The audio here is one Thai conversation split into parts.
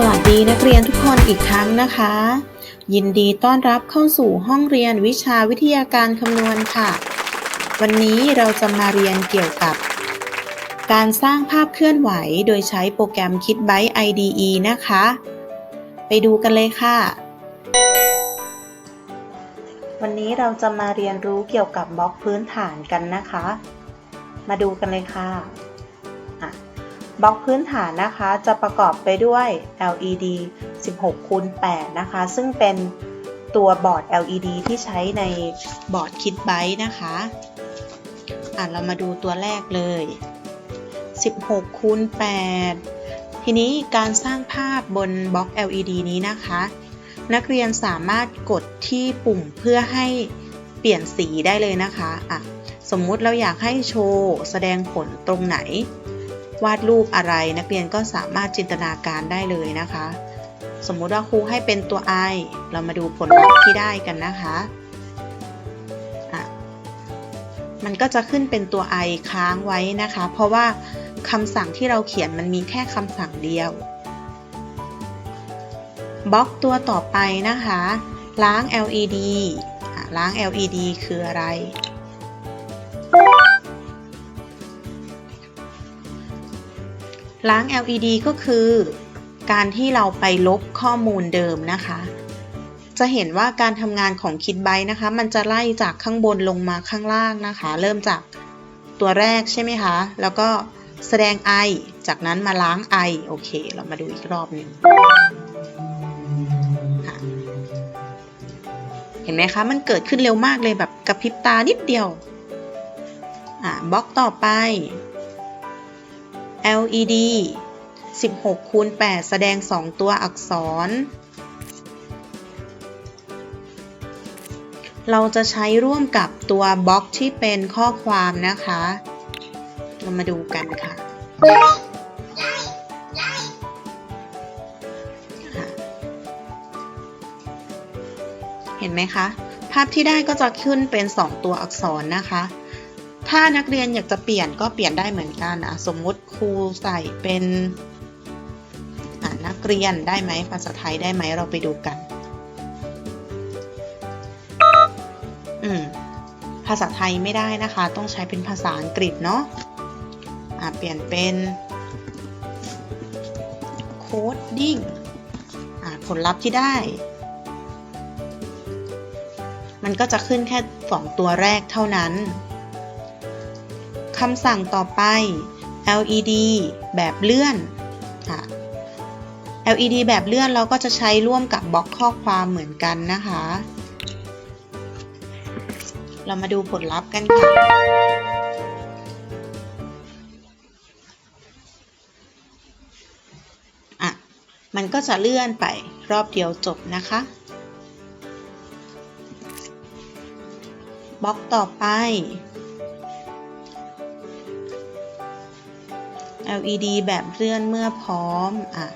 สวัสดีนักเรียนทุกคนอีกครั้งนะคะ ยินดีต้อนรับเข้าสู่ห้องเรียนวิชาวิทยาการคำนวณค่ะ วันนี้เราจะมาเรียนเกี่ยวกับ การสร้างภาพเคลื่อนไหวโดยใช้โปรแกรม KitByte IDE นะคะ ไปดูกันเลยค่ะ วันนี้เราจะมาเรียนรู้เกี่ยวกับบล็อกพื้นฐานกันนะคะ มาดูกันเลยค่ะ บล็อกพื้นฐานนะคะจะประกอบไปด้วย LED 16คูณ8นะคะ ซึ่งเป็นตัวบอร์ด LED ที่ใช้ในบอร์ดคิดไบต์นะคะอะเรามาดูตัวแรกเลย 16คูณ8ทีนี้การสร้างภาพบนบล็อก LED นี้นะคะ นักเรียนสามารถกดที่ปุ่มเพื่อให้เปลี่ยนสีได้เลยนะคะอะสมมุติเราอยากให้โชว์แสดงผลตรงไหน วาดรูปอะไร นักเรียนก็สามารถจินตนาการได้เลยนะคะ สมมุติว่าครูให้เป็นตัว i เรามาดูผลลัพธ์ที่ได้กันนะคะะมันก็จะขึ้นเป็นตัว i ค้างไว้นะคะ เพราะว่าคำสั่งที่เราเขียนมันมีแค่คำสั่งเดียวบล็อกตัวต่อไปนะคะ ล้าง LED ล้าง LED คืออะไร ล้าง LED ก็คือ การที่เราไปลบข้อมูลเดิมนะคะ จะเห็นว่าการทำงานของคิดไบนะคะ มันจะไล่จากข้างบนลงมาข้างล่างนะคะ เริ่มจากตัวแรกใช่ไหมคะ แล้วก็แสดง i จากนั้นมาล้าง i โอเค เรามาดูอีกรอบหนึ่งเห็นไหมคะ มันเกิดขึ้นเร็วมากเลยแบบกระพริบตานิดเดียว อะบล็อกต่อไป LED 16คูณ8แสดง 2 ตัวอักษร เราจะใช้ร่วมกับตัวบล็อกที่เป็นข้อความนะคะ เรามาดูกันค่ะ เห็นไหมคะ ภาพที่ได้ก็จะขึ้นเป็น 2 ตัวอักษรนะคะ ถ้านักเรียนอยากจะเปลี่ยนก็เปลี่ยนได้เหมือนกันอะสมมุติครูใส่เป็นนักเรียนได้ไหมภาษาไทยได้ไหมเราไปดูกัน อืมภาษาไทยไม่ได้นะคะ ต้องใช้เป็นภาษาอังกฤษเนาะอะเปลี่ยนเป็นโคดดิ้งอะผลลัพธ์ที่ได้ มันก็จะขึ้นแค่สองตัวแรกเท่านั้น คำสั่งต่อไป LED แบบเลื่อนค่ะ LED แบบเลื่อนเราก็จะใช้ร่วมกับบล็อกข้อความเหมือนกันนะคะ เรามาดูผลลัพธ์กันค่ะ อะ มันก็จะเลื่อนไปรอบเดียวจบนะคะบล็อกต่อไป LED แบบเลื่อนเมื่อพร้อมอะ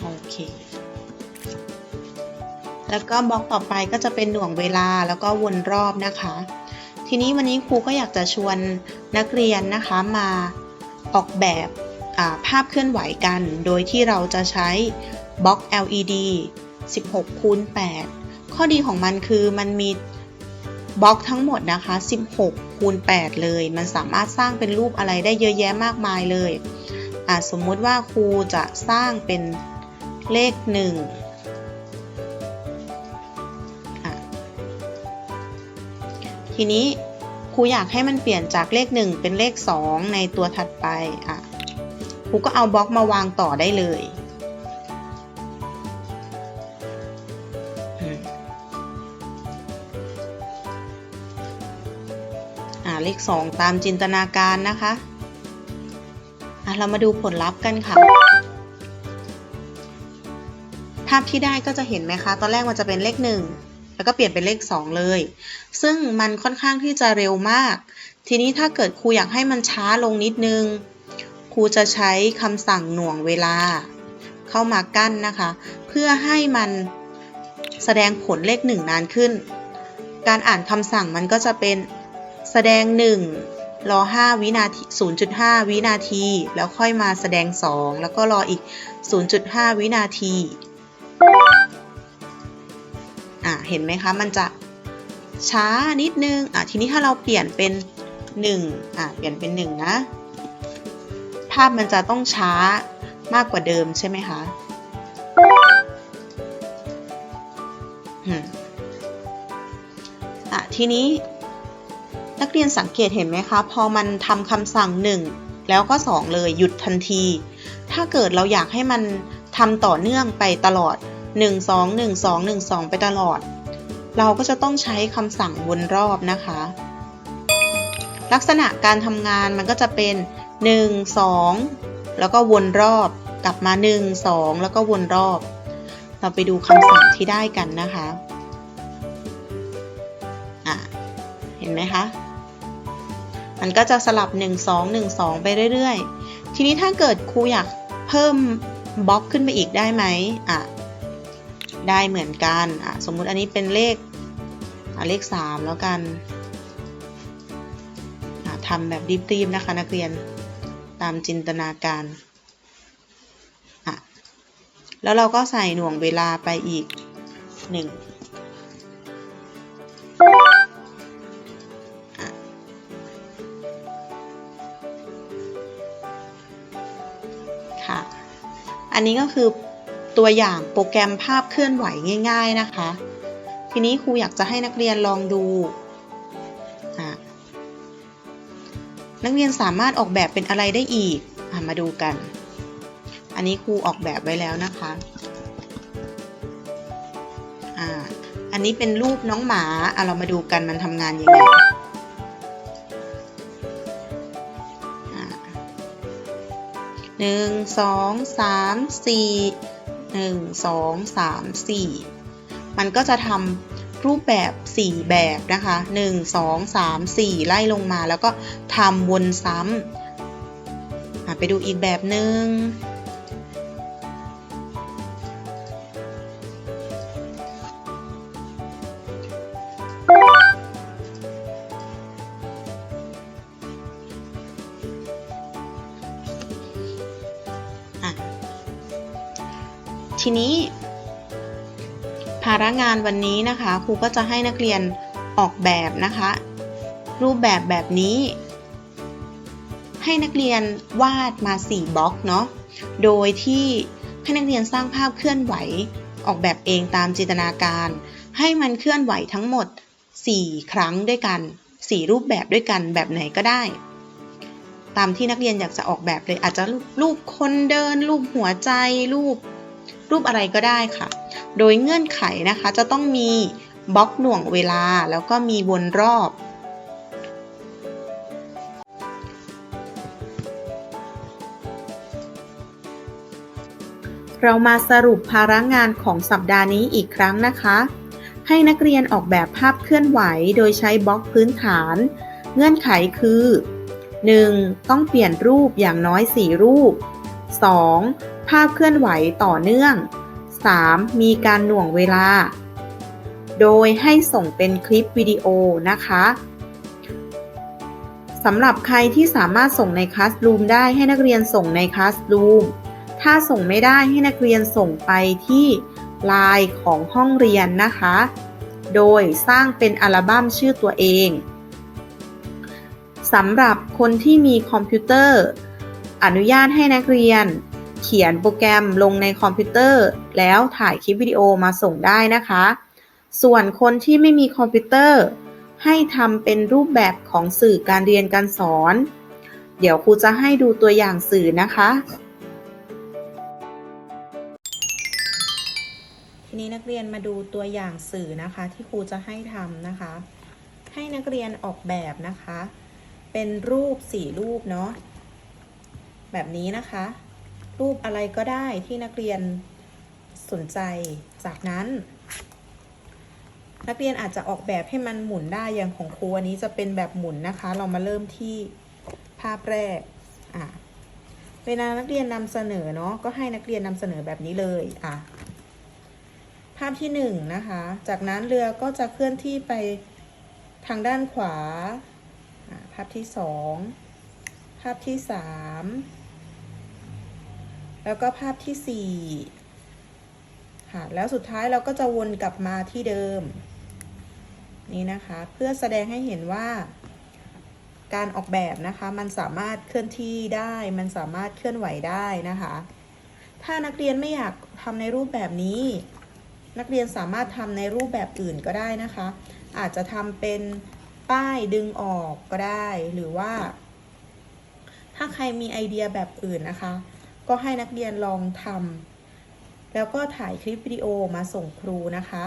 โอเค แล้วก็บล็อกต่อไปก็จะเป็นหน่วงเวลาแล้วก็วนรอบนะคะ ทีนี้วันนี้ครูก็อยากจะชวนนักเรียนนะคะมาออกแบบ ภาพเคลื่อนไหวกัน โดยที่เราจะใช้บล็อก LED 16คูณ8ข้อดีของมันคือมันมีบล็อกทั้งหมดนะคะ 16คูณ8เลย มันสามารถสร้างเป็นรูปอะไรได้เยอะแยะมากมายเลยสมมุติว่าครูจะสร้างเป็นเลข 1ทีนี้ครูอยากให้มันเปลี่ยนจากเลข 1 เป็นเลข 2 ในตัวถัดไปอะ ครูก็เอาบล็อกมาวางต่อได้เลยอ่าเลข2ตามจินตนาการนะคะอะเรามาดูผลลัพธ์กันค่ะ ภาพที่ได้ก็จะเห็นไหมคะ ตอนแรกมันจะเป็นเลข1แล้วก็เปลี่ยนเป็นเลข 2 เลย ซึ่งมันค่อนข้างที่จะเร็วมาก ทีนี้ถ้าเกิดครูอยากให้มันช้าลงนิดนึง ครูจะใช้คำสั่งหน่วงเวลา เข้ามากั้นนะคะ เพื่อให้มันแสดงผลเลขหนึ่งนานขึ้น การอ่านคำสั่งมันก็จะเป็นแสดง 1 รอ 5 วินาที 0.5 วินาที แล้วค่อยมาแสดง 2 แล้วก็รออีก 0.5 วินาที อ่าเห็นไหมคะ มันจะช้านิดนึง อะ ทีนี้ถ้าเราเปลี่ยนเป็น 1 อะ เปลี่ยนเป็น 1 นะ ภาพมันจะต้องช้ามากกว่าเดิมใช่ไหมคะอะทีนี้นักเรียนสังเกตเห็นไหมคะ พอมันทำคำสั่ง 1 แล้วก็ 2 เลยหยุดทันที ถ้าเกิดเราอยากให้มันทำต่อเนื่องไปตลอด 1 2 1 2 1 2 ไปตลอด เราก็จะต้องใช้คำสั่งวนรอบนะคะ ลักษณะการทำงานมันก็จะเป็น 1 2 แล้วก็วนรอบ กลับมา 1 2 แล้วก็วนรอบ เราไปดูคำสั่งที่ได้กันนะคะอะเห็นไหมคะ มันก็จะสลับ 1 2 1 2 ไปเรื่อยๆ ทีนี้ถ้าเกิดครูอยากเพิ่มบล็อกขึ้นไปอีกได้ไหมอะได้เหมือนกันอะสมมุติอันนี้เป็นเลขอะเลข 3 แล้วกันอะทำแบบรีบๆนะคะนักเรียน ตามจินตนาการอะแล้วเราก็ใส่หน่วงเวลาไปอีก1ค่ะ อันนี้ก็คือตัวอย่างโปรแกรมภาพเคลื่อนไหวง่าย ๆนะคะ ทีนี้ครูอยากจะให้นักเรียนลองดู นักเรียนสามารถออกแบบเป็นอะไรได้อีกอมาดูกัน อันนี้ครูออกแบบไว้แล้วนะคะอ่าอันนี้เป็นรูปน้องหมาอะเรามาดูกันมันทำงานยังไงหนึ่งสองสามสี่หนึ่งสองสามสี่มันก็จะทำ รูปแบบสี่แบบนะคะหนึ่งสองสามสี่ไล่ลงมาแล้วก็ทำวนซ้ำไปดูอีกแบบหนึ่งทีนี้าระงานวันนี้นะคะครูก็จะให้นักเรียนออกแบบนะคะ รูปแบบแบบนี้ ให้นักเรียนวาดมา 4บล็อกเนาะโดยที่ให้นักเรียนสร้างภาพเคลื่อนไหว ออกแบบเองตามจินตนาการ ให้มันเคลื่อนไหวทั้งหมด 4 ครั้งด้วยกัน 4 รูปแบบด้วยกันแบบไหนก็ได้ ตามที่นักเรียนอยากจะออกแบบเลยอาจจะรูปคนเดิน รูปหัวใจรูป รูปอะไรก็ได้ค่ะ โดยเงื่อนไขนะคะจะต้องมีบล็อกหน่วงเวลาแล้วก็มีวนรอบ เรามาสรุปภาระงานของสัปดาห์นี้อีกครั้งนะคะ ให้นักเรียนออกแบบภาพเคลื่อนไหวโดยใช้บล็อกพื้นฐาน เงื่อนไขคือ 1. ต้องเปลี่ยนรูปอย่างน้อย 4 รูป 2. ภาพเคลื่อนไหวต่อเนื่อง 3. มีการหน่วงเวลา โดยให้ส่งเป็นคลิปวิดีโอนะคะสำหรับใครที่สามารถส่งในคลาส o ูมได้ให้นักเรียนส่งในคลาส o ูมถ้าส่งไม่ได้ให้นักเรียนส่งไปที่ไลน์ของห้องเรียนนะคะ โดยสร้างเป็นอัลบั้มชื่อตัวเองสำหรับคนที่มีคอมพิวเตอร์ อนุญาตให้นักเรียน เขียนโปรแกรมลงในคอมพิวเตอร์ แล้วถ่ายคลิปวิดีโอมาส่งได้นะคะ ส่วนคนที่ไม่มีคอมพิวเตอร์ ให้ทำเป็นรูปแบบของสื่อการเรียนการสอน เดี๋ยวครูจะให้ดูตัวอย่างสื่อนะคะทีนี้นักเรียนมาดูตัวอย่างสื่อนะคะที่ครูจะให้ทำนะคะ ให้นักเรียนออกแบบนะคะ เป็นรูปสี่รูปเนาะแบบนี้นะคะ รูปอะไรก็ได้ที่นักเรียนสนใจ จากนั้น นักเรียนอาจจะออกแบบให้มันหมุนได้อย่างของครูอันนี้จะเป็นแบบหมุนนะคะ เรามาเริ่มที่ภาพแรกอะเวลานักเรียนนำเสนอเนาะก็ให้นักเรียนนำเสนอแบบนี้เลยอะภาพที่หนึ่งนะคะ จากนั้นเรือก็จะเคลื่อนที่ไปทางด้านขวา ภาพที่สองภาพที่สาม แล้วก็ภาพที่สี่ค่ะ แล้วสุดท้ายเราก็จะวนกลับมาที่เดิม นี่นะคะ เพื่อแสดงให้เห็นว่า การออกแบบนะคะมันสามารถเคลื่อนที่ได้ มันสามารถเคลื่อนไหวได้นะคะ ถ้านักเรียนไม่อยากทำในรูปแบบนี้ นักเรียนสามารถทำในรูปแบบอื่นก็ได้นะคะ อาจจะทำเป็นป้ายดึงออกก็ได้ หรือว่า ถ้าใครมีไอเดียแบบอื่นนะคะ ก็ให้นักเรียนลองทำแล้วก็ถ่ายคลิปวิดีโอมาส่งครูนะคะ